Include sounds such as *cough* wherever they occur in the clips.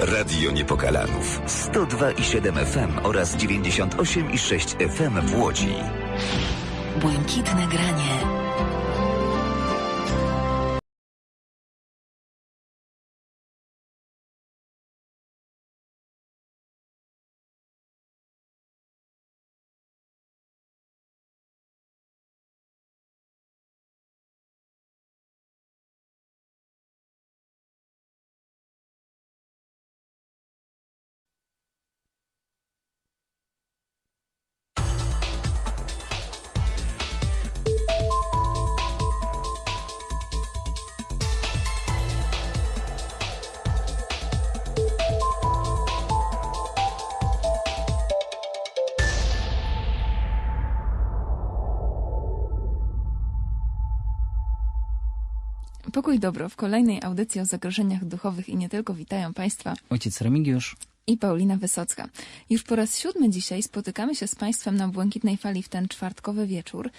Radio Niepokalanów 102,7 FM oraz 98,6 FM w Łodzi. Błękitne granie. Pokój dobro w kolejnej audycji o zagrożeniach duchowych i nie tylko witają Państwa Ojciec Remigiusz. i Paulina Wysocka. Już po raz siódmy dzisiaj spotykamy się z Państwem na Błękitnej Fali w ten czwartkowy wieczór.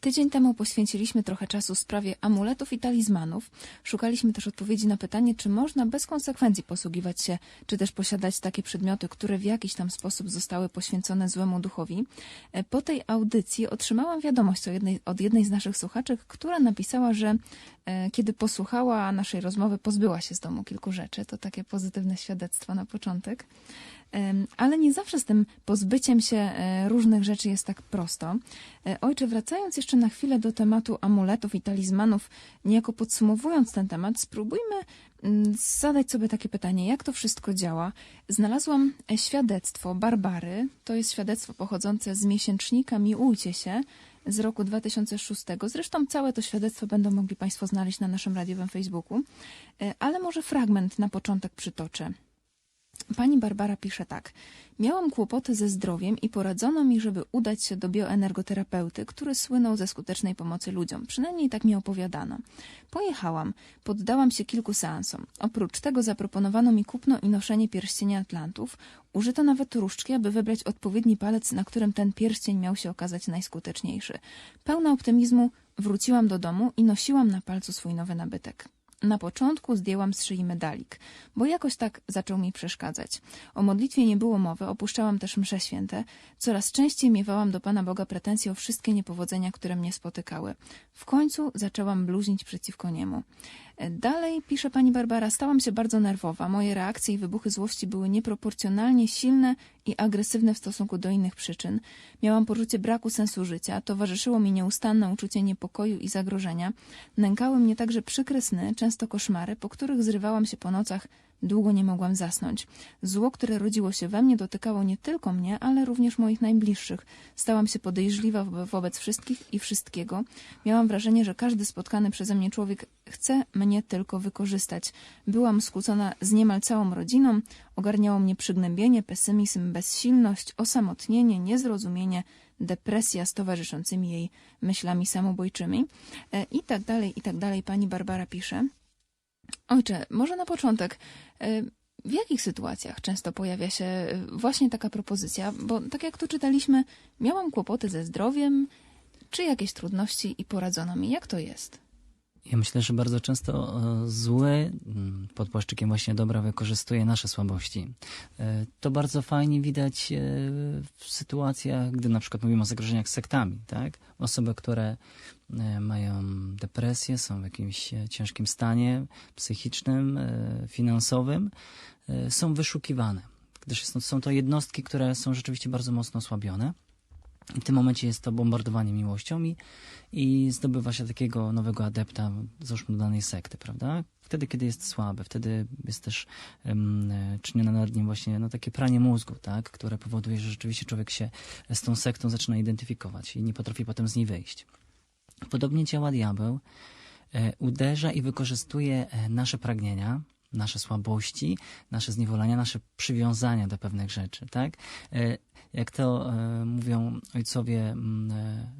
Tydzień temu poświęciliśmy trochę czasu sprawie amuletów i talizmanów. Szukaliśmy też odpowiedzi na pytanie, czy można bez konsekwencji posługiwać się, czy też posiadać takie przedmioty, które w jakiś tam sposób zostały poświęcone złemu duchowi. E, Po tej audycji otrzymałam wiadomość od jednej, od jednej z naszych słuchaczek, która napisała, że e, kiedy posłuchała naszej rozmowy, pozbyła się z domu kilku rzeczy. To takie pozytywne świadectwo na początek. Ale nie zawsze z tym pozbyciem się e, różnych rzeczy jest tak prosto. E, Ojcze, wracając jeszcze na chwilę do tematu amuletów i talizmanów, niejako podsumowując ten temat, spróbujmy mm, zadać sobie takie pytanie, jak to wszystko działa. Znalazłam e, świadectwo Barbary, to jest świadectwo pochodzące z miesięcznika Miłujcie się z roku 2006. Zresztą całe to świadectwo będą mogli Państwo znaleźć na naszym radiowym Facebooku, ale może fragment na początek przytoczę. Pani Barbara pisze tak. Miałam kłopoty ze zdrowiem i poradzono mi, żeby udać się do bioenergoterapeuty, który słynął ze skutecznej pomocy ludziom. Przynajmniej tak mi opowiadano. Pojechałam, poddałam się kilku seansom. Oprócz tego zaproponowano mi kupno i noszenie pierścienia Atlantów. Użyto nawet różdżki, aby wybrać odpowiedni palec, na którym ten pierścień miał się okazać najskuteczniejszy. Pełna optymizmu wróciłam do domu i nosiłam na palcu swój nowy nabytek. Na początku zdjęłam z szyi medalik, bo jakoś tak zaczął mi przeszkadzać. O modlitwie nie było mowy, opuszczałam też msze święte. Coraz częściej miewałam do Pana Boga pretensje o wszystkie niepowodzenia, które mnie spotykały. W końcu zaczęłam bluźnić przeciwko niemu. Dalej, pisze pani Barbara, stałam się bardzo nerwowa. Moje reakcje i wybuchy złości były nieproporcjonalnie silne i agresywne w stosunku do innych przyczyn. Miałam poczucie braku sensu życia, towarzyszyło mi nieustanne uczucie niepokoju i zagrożenia. Nękały mnie także przykre sny, często koszmary, po których zrywałam się po nocach Długo nie mogłam zasnąć. Zło, które rodziło się we mnie, dotykało nie tylko mnie, ale również moich najbliższych. Stałam się podejrzliwa wo- wobec wszystkich i wszystkiego. Miałam wrażenie, że każdy spotkany przeze mnie człowiek chce mnie tylko wykorzystać. Byłam skłócona z niemal całą rodziną. Ogarniało mnie przygnębienie, pesymizm, bezsilność, osamotnienie, niezrozumienie, depresja z towarzyszącymi jej myślami samobójczymi. E, I tak dalej, i tak dalej. Pani Barbara pisze. Ojcze, może na początek, y, w jakich sytuacjach często pojawia się y, właśnie taka propozycja? Bo tak jak tu czytaliśmy, miałam kłopoty ze zdrowiem, czy jakieś trudności i poradzono mi. Jak to jest? Ja myślę, że bardzo często e, zły mm, pod płaszczykiem właśnie dobra wykorzystuje nasze słabości. E, To bardzo fajnie widać e, w sytuacjach, gdy na przykład mówimy o zagrożeniach sektami, tak? Osoby, które mają depresję, są w jakimś ciężkim stanie psychicznym, finansowym, są wyszukiwane. Gdyż są to jednostki, które są rzeczywiście bardzo mocno osłabione. W tym momencie jest to bombardowanie miłością i, i zdobywa się takiego nowego adepta, załóżmy do danej sekty, prawda? Wtedy, kiedy jest słaby, wtedy jest też um, czynione nad nim właśnie no, takie pranie mózgu, tak? które powoduje, że rzeczywiście człowiek się z tą sektą zaczyna identyfikować i nie potrafi potem z niej wyjść. Podobnie działa diabeł, e, uderza i wykorzystuje e, nasze pragnienia, nasze słabości, nasze zniewolenia, nasze przywiązania do pewnych rzeczy, tak? E, Jak to e, mówią ojcowie mm, e,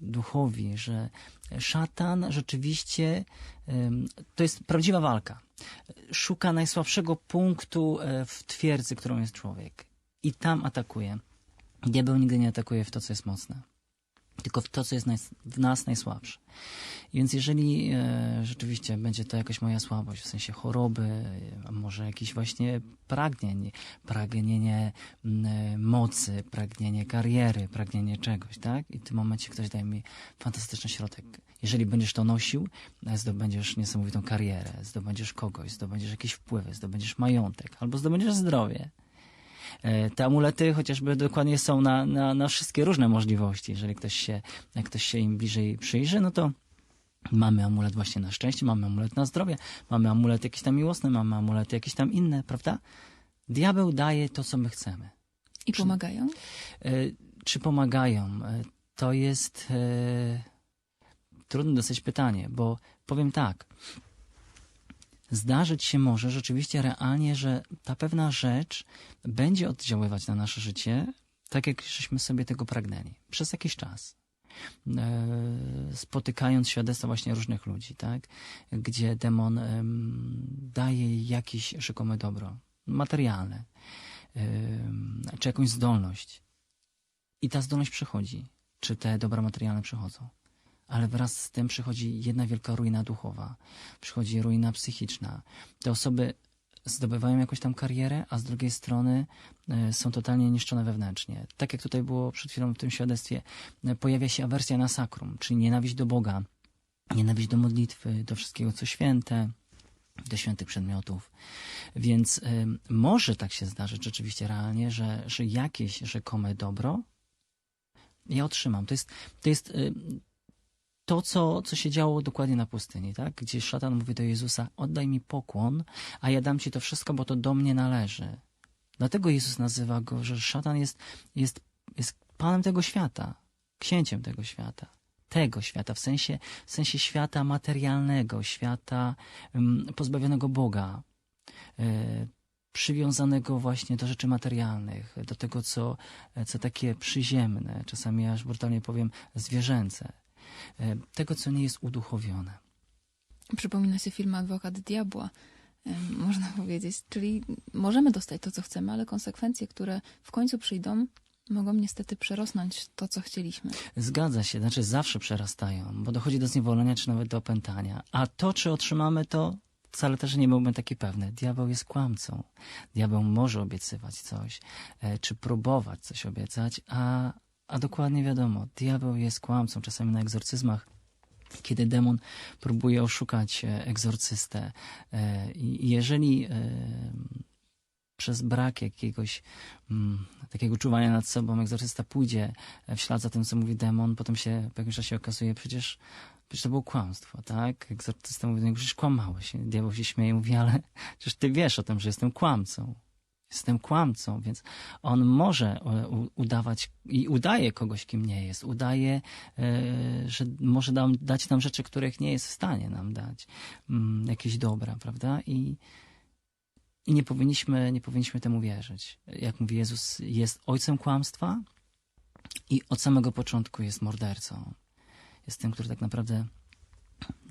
duchowi, że szatan rzeczywiście to jest prawdziwa walka. Szuka najsłabszego punktu e, w twierdzy, którą jest człowiek i tam atakuje. Diabeł nigdy nie atakuje w to, co jest mocne tylko w to, co jest w nas najsłabsze. Więc jeżeli e, rzeczywiście będzie to jakaś moja słabość, w sensie choroby, a może jakieś właśnie pragnień, pragnienie e, mocy, pragnienie kariery, pragnienie czegoś, tak? I w tym momencie ktoś daje mi fantastyczny środek. Jeżeli będziesz to nosił, e, zdobędziesz niesamowitą karierę, zdobędziesz kogoś, zdobędziesz jakieś wpływy, zdobędziesz majątek albo zdobędziesz zdrowie. E, Te amulety chociażby dokładnie są na, na, na wszystkie różne możliwości. Jeżeli ktoś się, ktoś się im bliżej przyjrzy, no to mamy amulet właśnie na szczęście, mamy amulet na zdrowie, mamy amulet jakiś tam miłosny, mamy amulety jakieś tam inne, prawda? Diabeł daje to, co my chcemy. I pomagają? E, Czy pomagają? E, To jest e, trudne dosyć pytanie, bo powiem tak. Zdarzyć się może rzeczywiście realnie, że ta pewna rzecz będzie oddziaływać na nasze życie, tak jak żeśmy sobie tego pragnęli, przez jakiś czas. E, Spotykając świadectwa właśnie różnych ludzi, tak? gdzie demon em, daje jakieś rzekome dobro, materialne, czy jakąś zdolność. I ta zdolność przychodzi, czy te dobra materialne przychodzą. Ale wraz z tym przychodzi jedna wielka ruina duchowa, przychodzi ruina psychiczna. Te osoby zdobywają jakąś tam karierę, a z drugiej strony e, są totalnie niszczone wewnętrznie. Tak jak tutaj było przed chwilą w tym świadectwie, e, pojawia się awersja na sakrum, czyli nienawiść do Boga, nienawiść do modlitwy, do wszystkiego, co święte, do świętych przedmiotów. Więc y, może tak się zdarzyć rzeczywiście realnie, że, że jakieś rzekome dobro ja otrzymam. To jest, to jest to, co, co się działo dokładnie na pustyni, tak? gdzie szatan mówi do Jezusa: Oddaj mi pokłon, a ja dam ci to wszystko, bo to do mnie należy. Dlatego Jezus nazywa go, że szatan jest, jest, jest panem tego świata, księciem tego świata. Tego świata, w sensie, w sensie świata materialnego, świata um, pozbawionego Boga, e, przywiązanego właśnie do rzeczy materialnych, do tego, co, co takie przyziemne, czasami aż brutalnie powiem, zwierzęce, tego, co nie jest uduchowione. Przypomina się film Adwokat Diabła, em, można *laughs* powiedzieć. Czyli możemy dostać to, co chcemy, ale konsekwencje, które w końcu przyjdą, mogą niestety przerosnąć to, co chcieliśmy. Zgadza się, znaczy zawsze przerastają, bo dochodzi do zniewolenia czy nawet do opętania. A to, czy otrzymamy to, wcale też nie byłbym taki pewny. Diabeł jest kłamcą. Diabeł może obiecywać coś, e, czy próbować coś obiecać, a, a dokładnie wiadomo, diabeł jest kłamcą. Czasami na egzorcyzmach kiedy demon próbuje oszukać e, egzorcystę. E, I jeżeli e, przez brak jakiegoś mm, takiego czuwania nad sobą egzorcysta pójdzie w ślad za tym, co mówi demon, potem się po jakimś czasie okazuje, przecież, przecież to było kłamstwo, tak? Egzorcysta mówi do niego, przecież kłamałeś. Diabeł się śmieje mówi, ale przecież ty wiesz o tym, że jestem kłamcą. Jestem kłamcą, więc on może e, udawać i udaje kogoś, kim nie jest. Udaje, e, że może dać nam rzeczy, których nie jest w stanie nam dać. Mm, jakieś dobra, prawda? I, i nie powinniśmy, nie powinniśmy temu wierzyć. Jak mówi Jezus, jest ojcem kłamstwa i od samego początku jest mordercą. Jest tym, który tak naprawdę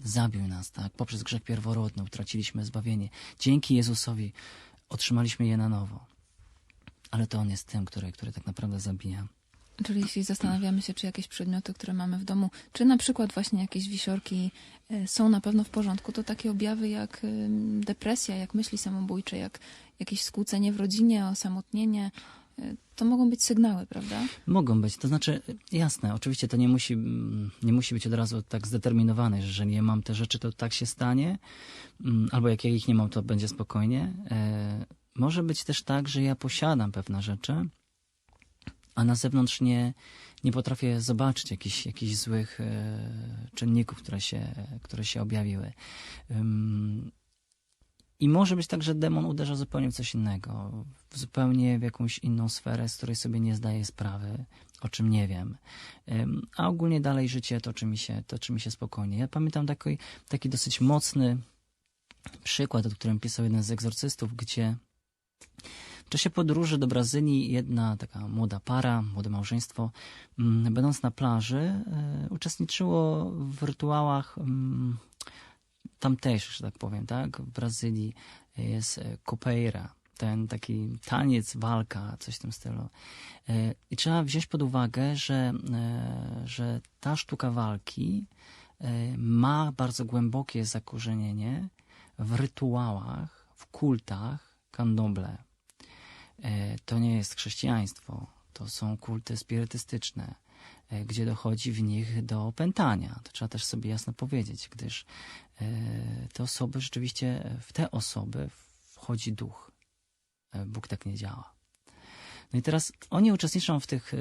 zabił nas, tak? Poprzez grzech pierworodny utraciliśmy zbawienie. Dzięki Jezusowi otrzymaliśmy je na nowo. Ale to On jest tym, który, który tak naprawdę zabija. Czyli jeśli zastanawiamy się, czy jakieś przedmioty, które mamy w domu, czy na przykład właśnie jakieś wisiorki e, są na pewno w porządku, to takie objawy jak em, depresja, jak myśli samobójcze, jak jakieś skłócenie w rodzinie, osamotnienie, e, to mogą być sygnały, prawda? Mogą być, to znaczy, jasne, oczywiście to nie musi, mm, nie musi być od razu tak zdeterminowane, że jeżeli ja mam te rzeczy, to tak się stanie, mm, albo jak ja ich nie mam, to będzie spokojnie. E, może być też tak, że ja posiadam pewne rzeczy, a na zewnątrz nie, nie potrafię zobaczyć jakichś, jakichś złych e, czynników, które się, które się objawiły. I może być tak, że demon uderza zupełnie w coś innego, w zupełnie w jakąś inną sferę, z której sobie nie zdaję sprawy, o czym nie wiem. A ogólnie dalej życie toczy mi się, toczy mi się spokojnie. Ja pamiętam taki, taki dosyć mocny przykład, o którym pisał jeden z egzorcystów, gdzie w czasie podróży do Brazylii jedna taka młoda para, młode małżeństwo, mm, będąc na plaży, e, uczestniczyło w rytuałach mm, tamtejszych, że tak powiem, tak? W Brazylii jest e, copeira, ten taki taniec, walka, coś w tym stylu. E, I trzeba wziąć pod uwagę, że, e, że ta sztuka walki e, ma bardzo głębokie zakorzenienie w rytuałach, w kultach kandoble. E, To nie jest chrześcijaństwo, to są kulty spirytystyczne, e, gdzie dochodzi w nich do opętania. To trzeba też sobie jasno powiedzieć, gdyż e, te osoby rzeczywiście, w te osoby wchodzi duch. E, Bóg tak nie działa. No i teraz oni uczestniczą w, tych, e,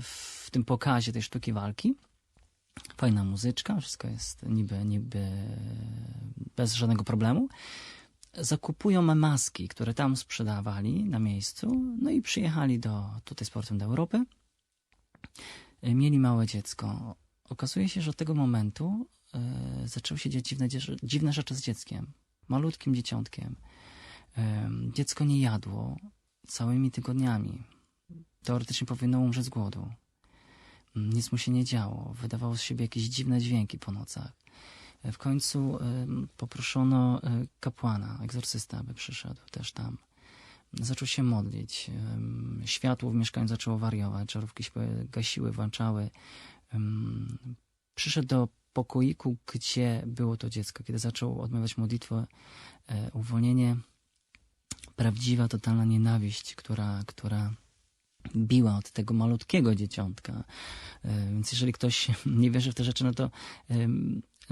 w tym pokazie tej sztuki walki. Fajna muzyczka, wszystko jest niby, niby bez żadnego problemu. Zakupują maski, które tam sprzedawali na miejscu, no i przyjechali do, tutaj z portem do Europy. E, Mieli małe dziecko. Okazuje się, że od tego momentu e, zaczęły się dziać dziwne, dziwne rzeczy z dzieckiem. Malutkim dzieciątkiem. Em, Dziecko nie jadło całymi tygodniami. Teoretycznie powinno umrzeć z głodu. Mm, Nic mu się nie działo. Wydawało z siebie jakieś dziwne dźwięki po nocach. E, W końcu poproszono e, kapłana, egzorcysta, aby przyszedł też tam. Zaczął się modlić. Światło w mieszkaniu zaczęło wariować. Żarówki się gasiły, włączały. Przyszedł do pokoiku, gdzie było to dziecko. Kiedy zaczął odmawiać modlitwę, e, uwolnienie, prawdziwa, totalna nienawiść, która, która biła od tego malutkiego dzieciątka. E, Więc jeżeli ktoś *laughs* nie wierzy w te rzeczy, no to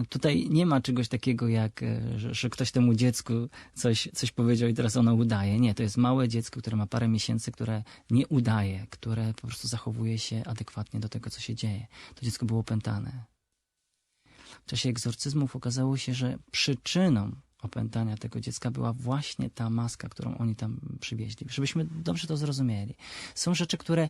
tutaj nie ma czegoś takiego jak, e, że, że ktoś temu dziecku coś, coś powiedział i teraz ono udaje. Nie, to jest małe dziecko, które ma parę miesięcy, które nie udaje, które po prostu zachowuje się adekwatnie do tego, co się dzieje. To dziecko było opętane. W czasie egzorcyzmów okazało się, że przyczyną opętania tego dziecka była właśnie ta maska, którą oni tam przywieźli. Żebyśmy dobrze to zrozumieli. Są rzeczy, które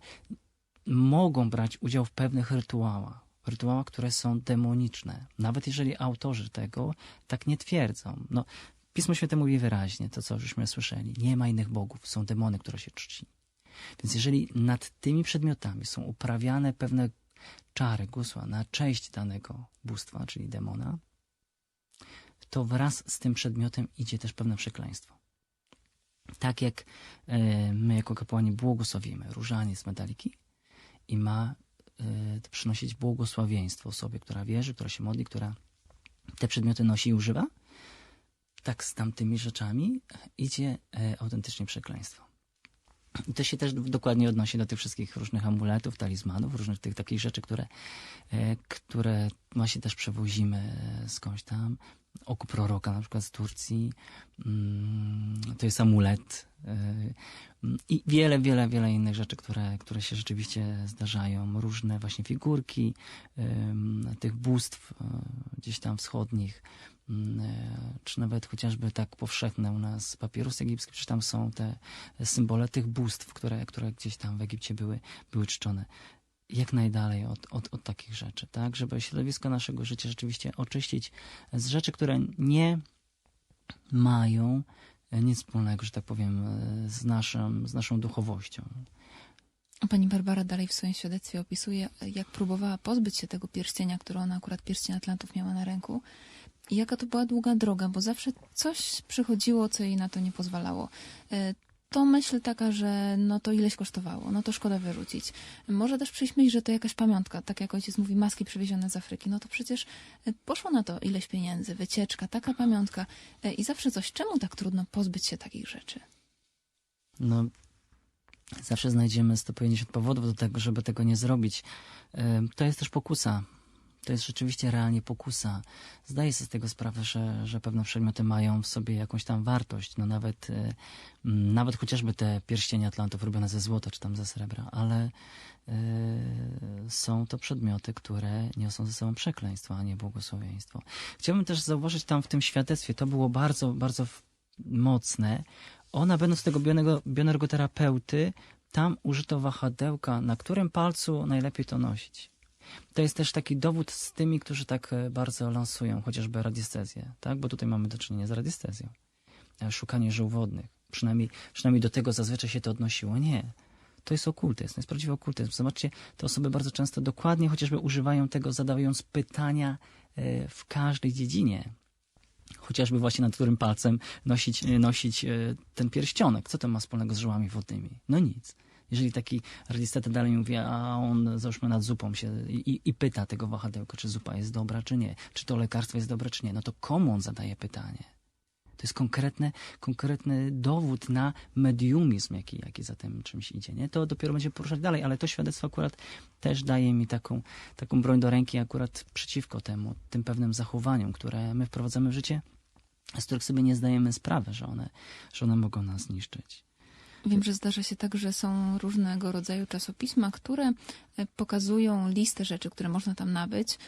mogą brać udział w pewnych rytuałach. Rytuałach, które są demoniczne. Nawet jeżeli autorzy tego tak nie twierdzą. No, Pismo Święte mówi wyraźnie, to co żeśmy słyszeli. Nie ma innych bogów, są demony, które się czci. Więc jeżeli nad tymi przedmiotami są uprawiane pewne czary, gusła na cześć danego bóstwa, czyli demona, to wraz z tym przedmiotem idzie też pewne przekleństwo. Tak jak e, my jako kapłani błogosławimy różaniec medaliki i ma przynosić błogosławieństwo osobie, która wierzy, która się modli, która te przedmioty nosi i używa, tak z tamtymi rzeczami idzie e, autentycznie przekleństwo. I to się też dokładnie odnosi do tych wszystkich różnych amuletów, talizmanów, różnych tych takich rzeczy, które, e, które właśnie też przewozimy e, skądś tam. Oku proroka na przykład z Turcji. Mm, To jest amulet. e, I wiele, wiele, wiele innych rzeczy, które, które się rzeczywiście zdarzają. Różne właśnie figurki tych bóstw gdzieś tam wschodnich czy nawet chociażby tak powszechne u nas papirus egipski, przecież tam są te symbole tych bóstw, które, które gdzieś tam w Egipcie były, były czczone. Jak najdalej od, od, od takich rzeczy, tak? Żeby środowisko naszego życia rzeczywiście oczyścić z rzeczy, które nie mają e, nic wspólnego, że tak powiem, e, z naszą, z naszą duchowością. Pani Barbara dalej w swoim świadectwie opisuje, jak próbowała pozbyć się tego pierścienia, który ona akurat pierścień Atlantów miała na ręku. Jaka to była długa droga, bo zawsze coś przychodziło, co jej na to nie pozwalało. E, To myśl taka, że no to ileś kosztowało, no to szkoda wyrzucić. Może też przyjść myśl, że to jakaś pamiątka, tak jak ojciec mówi, maski przywiezione z Afryki. No to przecież e, poszło na to ileś pieniędzy, wycieczka, taka pamiątka. E, I zawsze coś, czemu tak trudno pozbyć się takich rzeczy? No, zawsze znajdziemy 150 powodów do tego, żeby tego nie zrobić. To jest też pokusa. To jest rzeczywiście realnie pokusa. Zdaję sobie z tego sprawę, że, że pewne przedmioty mają w sobie jakąś tam wartość. No nawet, y, mm, nawet chociażby te pierścienie Atlantów robione ze złota czy tam ze srebra, ale y, są to przedmioty, które niosą ze sobą przekleństwo, a nie błogosławieństwo. Chciałbym też zauważyć tam w tym świadectwie, to było bardzo, bardzo mocne. Ona, będąc tego bioenergoterapeuty, tam użyto wahadełka, na którym palcu najlepiej to nosić. To jest też taki dowód z tymi, którzy tak e, bardzo lansują chociażby radiestezję, tak? Bo tutaj mamy do czynienia z radiestezją. E, Szukanie żył wodnych. Przynajmniej, przynajmniej do tego zazwyczaj się to odnosiło. Nie. To jest okultyzm, to jest prawdziwy okultyzm. Zobaczcie, te osoby bardzo często dokładnie chociażby używają tego, zadając pytania e, w każdej dziedzinie. Chociażby właśnie nad którym palcem nosić, nosić ten pierścionek. Co to ma wspólnego z żyłami wodnymi? No nic. Jeżeli taki realizeta dalej mówi, a on załóżmy nad zupą się i, i pyta tego wahadełka, czy zupa jest dobra, czy nie, czy to lekarstwo jest dobre, czy nie, no to komu on zadaje pytanie? To jest konkretny, konkretny dowód na mediumizm, jaki, jaki za tym czymś idzie. Nie? To dopiero będzie poruszać dalej, ale to świadectwo akurat też daje mi taką, taką broń do ręki akurat przeciwko temu, tym pewnym zachowaniom, które my wprowadzamy w życie, z których sobie nie zdajemy sprawy, że one, że one mogą nas zniszczyć. Wiem, że zdarza się tak, że są różnego rodzaju czasopisma, które e, pokazują listę rzeczy, które można tam nabyć.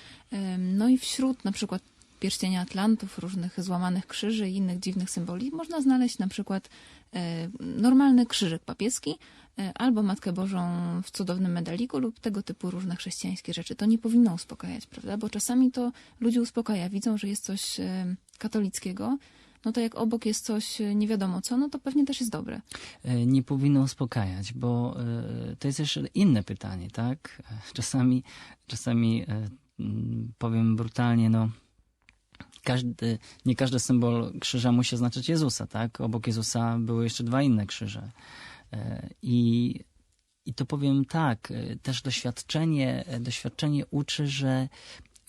No i wśród na przykład pierścienia atlantów, różnych złamanych krzyży i innych dziwnych symboli można znaleźć na przykład e, normalny krzyżyk papieski e, albo Matkę Bożą w cudownym medaliku lub tego typu różne chrześcijańskie rzeczy. To nie powinno uspokajać, prawda? Bo czasami to ludzi uspokaja. Widzą, że jest coś katolickiego, no to jak obok jest coś e, nie wiadomo co, no to pewnie też jest dobre. E, nie powinno uspokajać, bo e, to jest jeszcze inne pytanie, tak? Czasami, czasami mm, powiem brutalnie, no każdy, nie każdy symbol krzyża musi oznaczać Jezusa, tak? Obok Jezusa były jeszcze dwa inne krzyże. I, i to powiem tak, też doświadczenie, doświadczenie uczy, że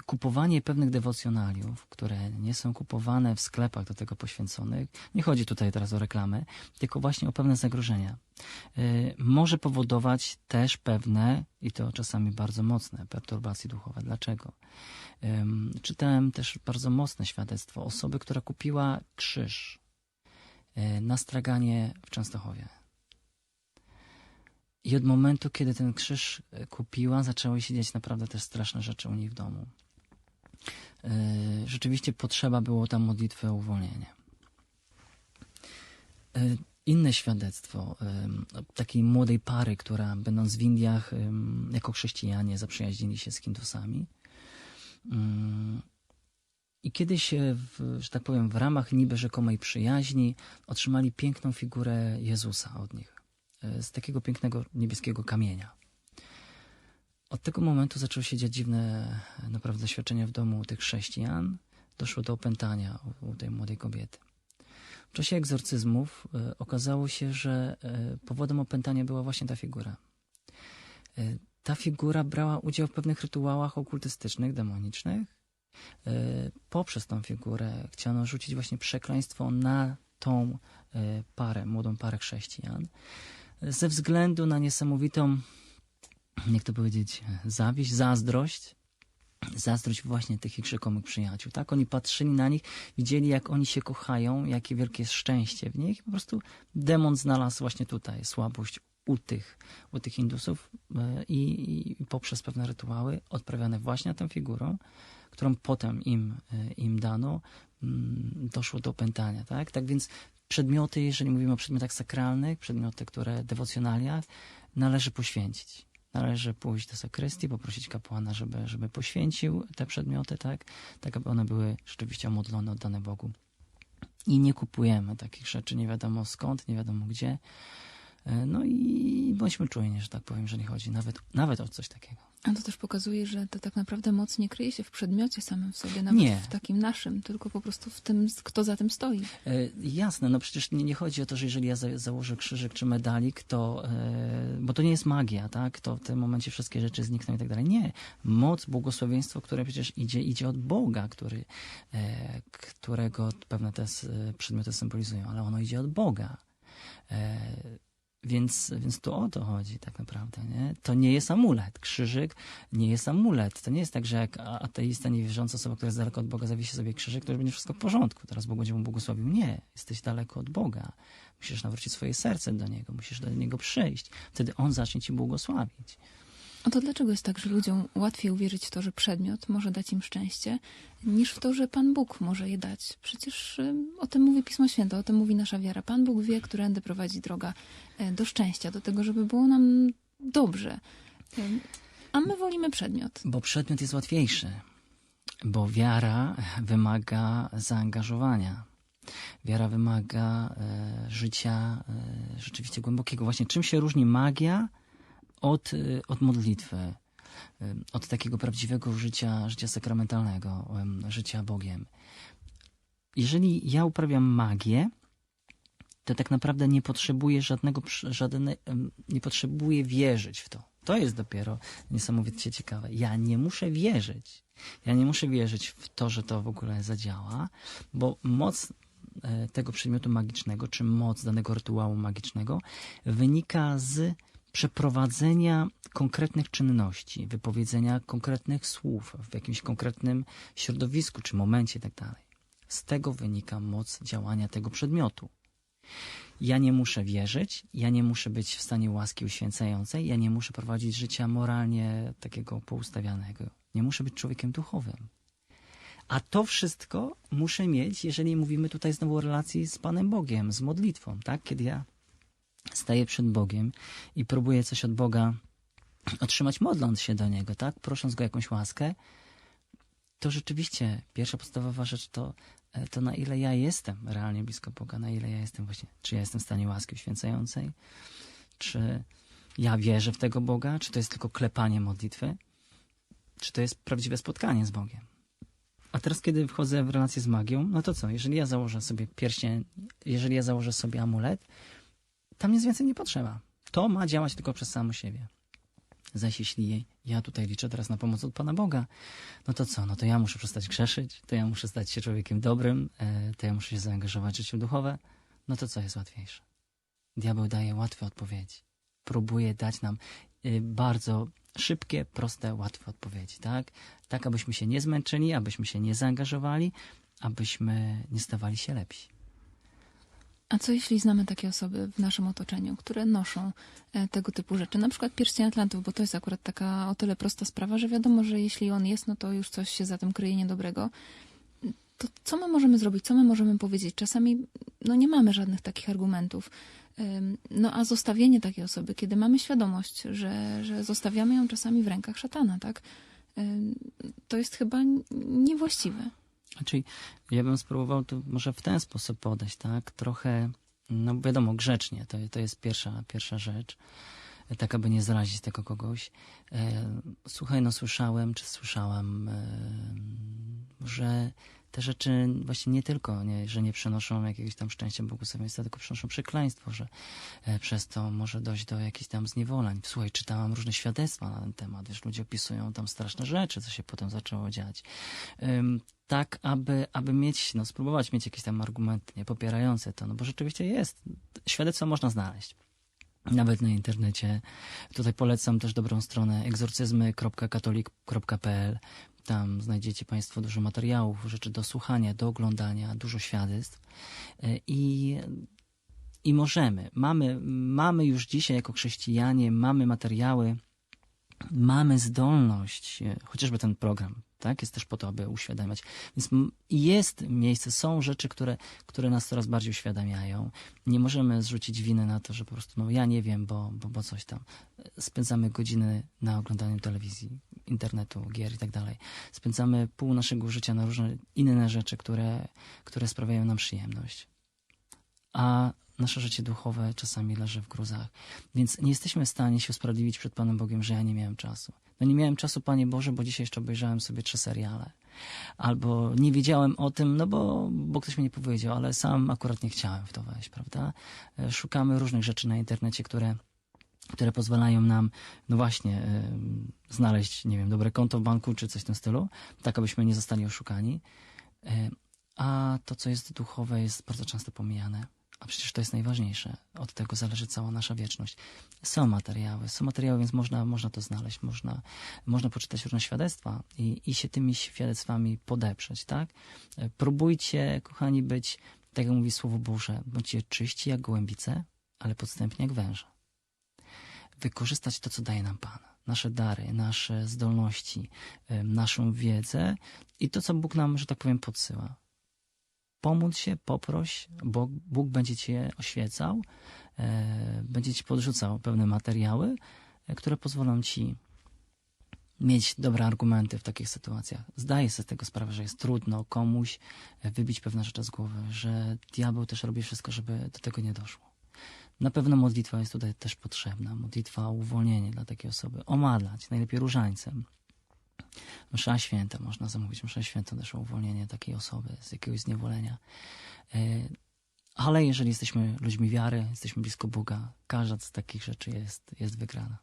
kupowanie pewnych dewocjonaliów, które nie są kupowane w sklepach do tego poświęconych, nie chodzi tutaj teraz o reklamę, tylko właśnie o pewne zagrożenia, y, może powodować też pewne, i to czasami bardzo mocne, perturbacje duchowe. Dlaczego? Czytałem też bardzo mocne świadectwo osoby, która kupiła krzyż y, na straganie w Częstochowie. I od momentu, kiedy ten krzyż y, kupiła, zaczęły się dziać naprawdę też straszne rzeczy u niej w domu. Y, Rzeczywiście potrzeba było tam modlitwy o uwolnienie. Y, Inne świadectwo ym, takiej młodej pary, która będąc w Indiach jako chrześcijanie zaprzyjaźnili się z Hindusami. I kiedyś, e, w, że tak powiem, w ramach niby rzekomej przyjaźni otrzymali piękną figurę Jezusa od nich. e, Z takiego pięknego niebieskiego kamienia. Od tego momentu zaczęły się dziać dziwne naprawdę doświadczenia w domu tych chrześcijan. Doszło do opętania u, tej młodej kobiety. W czasie egzorcyzmów e, okazało się, że e, powodem opętania była właśnie ta figura. E, ta figura brała udział w pewnych rytuałach okultystycznych, demonicznych. Poprzez tą figurę chciano rzucić właśnie przekleństwo na tą parę, młodą parę chrześcijan. Ze względu na niesamowitą *clears throat* jak to powiedzieć, zawiść, zazdrość, zazdrość właśnie tych ich rzekomych przyjaciół, tak? Oni patrzyli na nich, widzieli jak oni się kochają, jakie wielkie jest szczęście w nich po prostu demon znalazł właśnie tutaj słabość u tych, u tych Indusów e, i, i poprzez pewne rytuały odprawiane właśnie tą figurą, którą potem im, e, im dano, mm, doszło do opętania, tak? Tak więc przedmioty, jeżeli mówimy o przedmiotach sakralnych, przedmioty, które dewocjonalia, należy poświęcić. Należy pójść do sakrystii, poprosić kapłana, żeby, żeby poświęcił te przedmioty, tak? Tak, aby one były rzeczywiście omodlone, oddane Bogu. I nie kupujemy takich rzeczy nie wiadomo skąd, nie wiadomo gdzie. E, No i bądźmy czujni, że tak powiem, że nie chodzi nawet, nawet o coś takiego. A to też pokazuje, że to tak naprawdę moc nie kryje się w przedmiocie samym w sobie, nawet Nie. w takim naszym, tylko po prostu w tym, kto za tym stoi. E, Jasne, no przecież nie, nie chodzi o to, że jeżeli ja za, założę krzyżyk czy medalik, to, e, bo to nie jest magia, tak, to w tym momencie wszystkie rzeczy znikną i tak dalej. Nie. Moc, błogosławieństwo, które przecież idzie, idzie od Boga, który, e, którego pewne te s- przedmioty symbolizują, ale ono idzie od Boga. E, Więc, więc tu o to chodzi tak naprawdę. Nie? To nie jest amulet. Krzyżyk nie jest amulet. To nie jest tak, że jak ateista, niewierząca osoba, która jest daleko od Boga, zawiesi sobie krzyżyk, to już będzie wszystko w porządku. Teraz Bóg będzie mu błogosławił. Nie. Jesteś daleko od Boga. Musisz nawrócić swoje serce do Niego. Musisz do Niego przyjść. Wtedy On zacznie ci błogosławić. A to dlaczego jest tak, że ludziom łatwiej uwierzyć w to, że przedmiot może dać im szczęście, niż w to, że Pan Bóg może je dać? Przecież ym, o tym mówi Pismo Święte, o tym mówi nasza wiara. Pan Bóg wie, którędy prowadzi droga e, do szczęścia, do tego, żeby było nam dobrze. Ym, A my wolimy przedmiot. Bo przedmiot jest łatwiejszy. Bo wiara wymaga zaangażowania. Wiara wymaga e, życia e, rzeczywiście głębokiego. Właśnie czym się różni magia od, e, od modlitwy, od takiego prawdziwego życia, życia sakramentalnego, życia Bogiem. Jeżeli ja uprawiam magię, to tak naprawdę nie potrzebuje żadnego, żadne, nie potrzebuje wierzyć w to. To jest dopiero niesamowicie ciekawe. Ja nie muszę wierzyć. Ja nie muszę wierzyć w to, że to w ogóle zadziała, bo moc tego przedmiotu magicznego, czy moc danego rytuału magicznego wynika z przeprowadzenia konkretnych czynności, wypowiedzenia konkretnych słów w jakimś konkretnym środowisku czy momencie itd. Z tego wynika moc działania tego przedmiotu. Ja nie muszę wierzyć, ja nie muszę być w stanie łaski uświęcającej, ja nie muszę prowadzić życia moralnie takiego poustawianego. Nie muszę być człowiekiem duchowym. A to wszystko muszę mieć, jeżeli mówimy tutaj znowu o relacji z Panem Bogiem, z modlitwą, tak? Kiedy ja staję przed Bogiem i próbuję coś od Boga otrzymać, modląc się do Niego, tak? Prosząc Go jakąś łaskę, to rzeczywiście pierwsza podstawowa rzecz to, e, to na ile ja jestem realnie blisko Boga, na ile ja jestem właśnie, czy ja jestem w stanie łaski uświęcającej, czy ja wierzę w tego Boga, czy to jest tylko klepanie modlitwy, czy to jest prawdziwe spotkanie z Bogiem. A teraz, kiedy wchodzę w relację z magią, no to co? Jeżeli ja założę sobie pierścień, jeżeli ja założę sobie amulet, tam nic więcej nie potrzeba. To ma działać tylko przez samo siebie. Zaś jeśli ja tutaj liczę teraz na pomoc od Pana Boga, no to co? No to ja muszę przestać grzeszyć, to ja muszę stać się człowiekiem dobrym, e, to ja muszę się zaangażować w życie duchowe. No to co jest łatwiejsze? Diabeł daje łatwe odpowiedzi. Próbuje dać nam y, bardzo szybkie, proste, łatwe odpowiedzi, tak? Tak, abyśmy się nie zmęczyli, abyśmy się nie zaangażowali, abyśmy nie stawali się lepsi. A co jeśli znamy takie osoby w naszym otoczeniu, które noszą e, tego typu rzeczy? Na przykład pierścień Atlantów, bo to jest akurat taka o tyle prosta sprawa, że wiadomo, że jeśli on jest, no to już coś się za tym kryje niedobrego. To co my możemy zrobić? Co my możemy powiedzieć? Czasami no nie mamy żadnych takich argumentów. No a zostawienie takiej osoby, kiedy mamy świadomość, że, że zostawiamy ją czasami w rękach szatana, tak? To jest chyba niewłaściwe. Czyli ja bym spróbował to może w ten sposób podejść, tak? Trochę, no wiadomo, grzecznie, to, to jest pierwsza, pierwsza rzecz, tak aby nie zrazić tego kogoś. E, słuchaj, no słyszałem, czy słyszałam, e, że te rzeczy właśnie nie tylko, nie, że nie przynoszą jakiegoś tam szczęścia, błogosławieństwa, tylko przynoszą przekleństwo, że e, przez to może dojść do jakichś tam zniewolań. Słuchaj, czytałam różne świadectwa na ten temat, wiesz, ludzie opisują tam straszne rzeczy, co się potem zaczęło dziać. Tak, aby, aby mieć, no spróbować mieć jakieś tam argumenty nie, popierające to, no bo rzeczywiście jest, świadectwa można znaleźć. Nawet na internecie. Tutaj polecam też dobrą stronę egzorcyzmy.katolik.pl. Tam znajdziecie Państwo dużo materiałów, rzeczy do słuchania, do oglądania, dużo świadectw. Y, I, i możemy, mamy, mamy już dzisiaj jako chrześcijanie, mamy materiały, mamy zdolność, e, chociażby ten program, tak, jest też po to, aby uświadamiać. Więc jest miejsce, są rzeczy, które, które nas coraz bardziej uświadamiają. Nie możemy zrzucić winy na to, że po prostu, no ja nie wiem, bo, bo, bo coś tam. Spędzamy godziny na oglądaniu telewizji, internetu, gier i tak dalej. Spędzamy pół naszego życia na różne inne rzeczy, które, które sprawiają nam przyjemność a nasze życie duchowe czasami leży w gruzach. Więc nie jesteśmy w stanie się usprawiedliwić przed Panem Bogiem, że ja nie miałem czasu. No nie miałem czasu, Panie Boże, bo dzisiaj jeszcze obejrzałem sobie trzy seriale. Albo nie wiedziałem o tym, no bo, bo ktoś mi nie powiedział, ale sam akurat nie chciałem w to wejść, prawda? E, Szukamy różnych rzeczy na internecie, które które pozwalają nam, no właśnie, ym, znaleźć, nie wiem, dobre konto w banku czy coś w tym stylu, tak abyśmy nie zostali oszukani. Ym, a to, co jest duchowe, jest bardzo często pomijane. A przecież to jest najważniejsze. Od tego zależy cała nasza wieczność. Są materiały, są materiały, więc można, można to znaleźć, można, można poczytać różne świadectwa i, i się tymi świadectwami podeprzeć, tak? Próbujcie, kochani, być, tak jak mówi Słowo Boże, bądźcie czyści jak gołębice, ale podstępnie jak węże. Wykorzystać to, co daje nam Pan. Nasze dary, nasze zdolności, naszą wiedzę i to, co Bóg nam, że tak powiem, podsyła pomóc się, poproś, bo Bóg będzie cię oświecał, e, będzie ci podrzucał pewne materiały, e, które pozwolą ci mieć dobre argumenty w takich sytuacjach. Zdaję sobie z tego sprawę, że jest trudno komuś e, wybić pewne rzeczy z głowy, że diabeł też robi wszystko, żeby do tego nie doszło. Na pewno modlitwa jest tutaj też potrzebna. Modlitwa o uwolnienie dla takiej osoby. Omadlać, najlepiej różańcem. Msza święta, można zamówić mszę świętą też o uwolnienie takiej osoby z jakiegoś zniewolenia. E, Ale jeżeli jesteśmy ludźmi wiary, jesteśmy blisko Boga, każda z takich rzeczy jest, jest wygrana.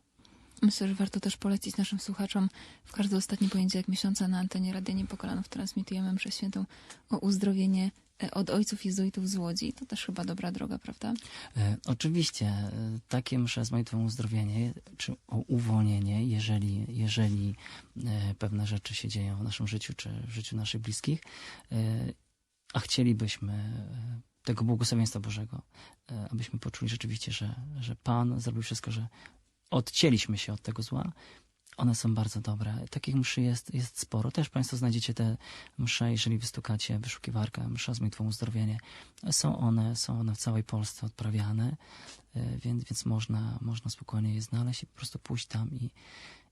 Myślę, że warto też polecić naszym słuchaczom w każdy ostatni poniedziałek miesiąca na antenie Radia Niepokolanów transmitujemy mszę świętą o uzdrowienie od ojców jezuitów z Łodzi. To też chyba dobra droga, prawda? E, oczywiście e, takie msze z modlitwą uzdrowienie czy o uwolnienie, jeżeli, jeżeli e, pewne rzeczy się dzieją w naszym życiu czy w życiu naszych bliskich, e, a chcielibyśmy e, tego błogosławieństwa Bożego, e, abyśmy poczuli rzeczywiście, że, że Pan zrobił wszystko, że odcięliśmy się od tego zła. One są bardzo dobre. Takich mszy jest, jest sporo. Też Państwo znajdziecie te msze, jeżeli wystukacie wyszukiwarkę msza z modlitwą uzdrowienie. Są one, są one w całej Polsce odprawiane, e, więc, więc można, można spokojnie je znaleźć i po prostu pójść tam i,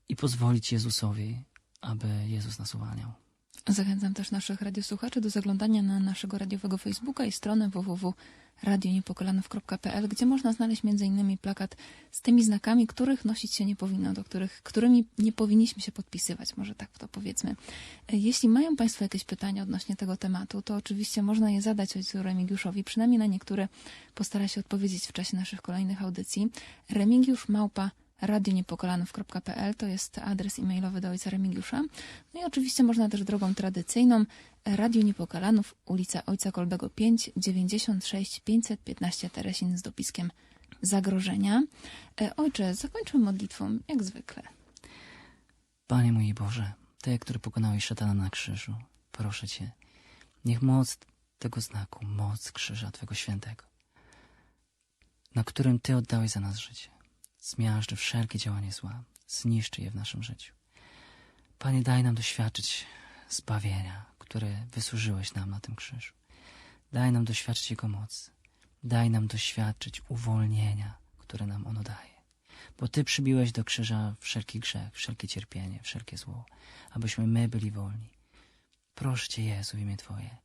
i pozwolić Jezusowi, aby Jezus nas uwalniał. Zachęcam też naszych radiosłuchaczy do zaglądania na naszego radiowego Facebooka i stronę www.radioniepokolanów.pl, gdzie można znaleźć m.in. plakat z tymi znakami, których nosić się nie powinno, do których, którymi nie powinniśmy się podpisywać, może tak to powiedzmy. Jeśli mają Państwo jakieś pytania odnośnie tego tematu, to oczywiście można je zadać ojcu Remigiuszowi, przynajmniej na niektóre postara się odpowiedzieć w czasie naszych kolejnych audycji. Remigiusz Małpa radioniepokolanów.pl to jest adres e-mailowy do ojca Remigiusza. No i oczywiście można też drogą tradycyjną Radio Niepokalanów, ulica Ojca Kolbego 5, 96 515 Teresin z dopiskiem zagrożenia. E, Ojcze, zakończmy modlitwą, jak zwykle. Panie mój Boże, Ty, który pokonałeś szatana na krzyżu, proszę Cię, niech moc tego znaku, moc krzyża Twego świętego, na którym Ty oddałeś za nas życie, zmiażdży wszelkie działanie zła, zniszczy je w naszym życiu. Panie, daj nam doświadczyć zbawienia, które wysłużyłeś nam na tym krzyżu. Daj nam doświadczyć Jego mocy. Daj nam doświadczyć uwolnienia, które nam ono daje. Bo Ty przybiłeś do krzyża wszelki grzech, wszelkie cierpienie, wszelkie zło, abyśmy my byli wolni. Proszę Cię, Jezu, w imię Twoje,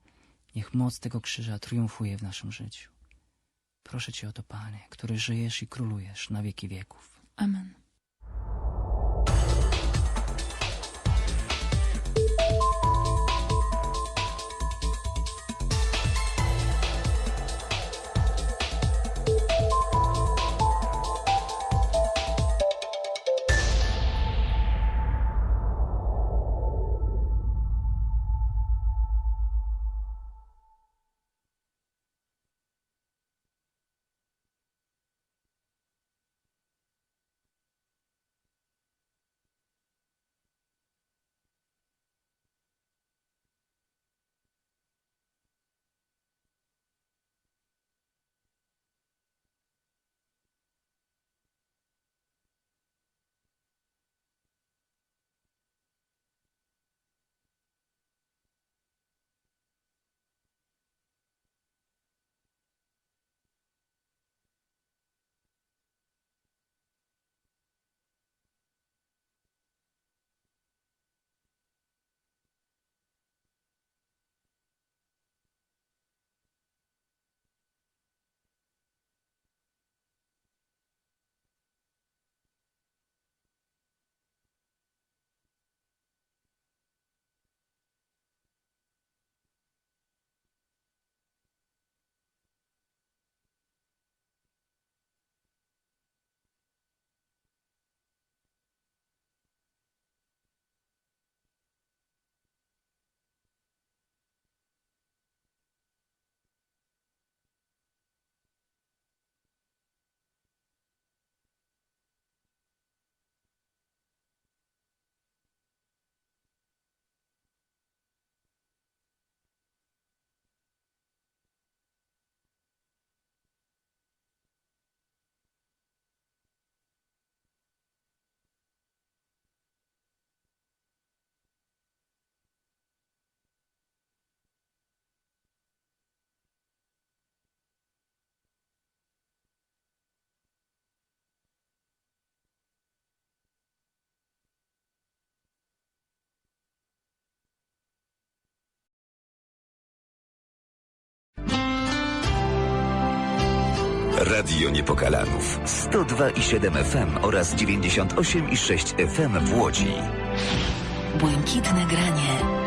niech moc tego krzyża triumfuje w naszym życiu. Proszę Cię o to, Panie, który żyjesz i królujesz na wieki wieków. Amen. Radio Niepokalanów 102,7 FM oraz 98,6 FM w Łodzi. Błękitne granie.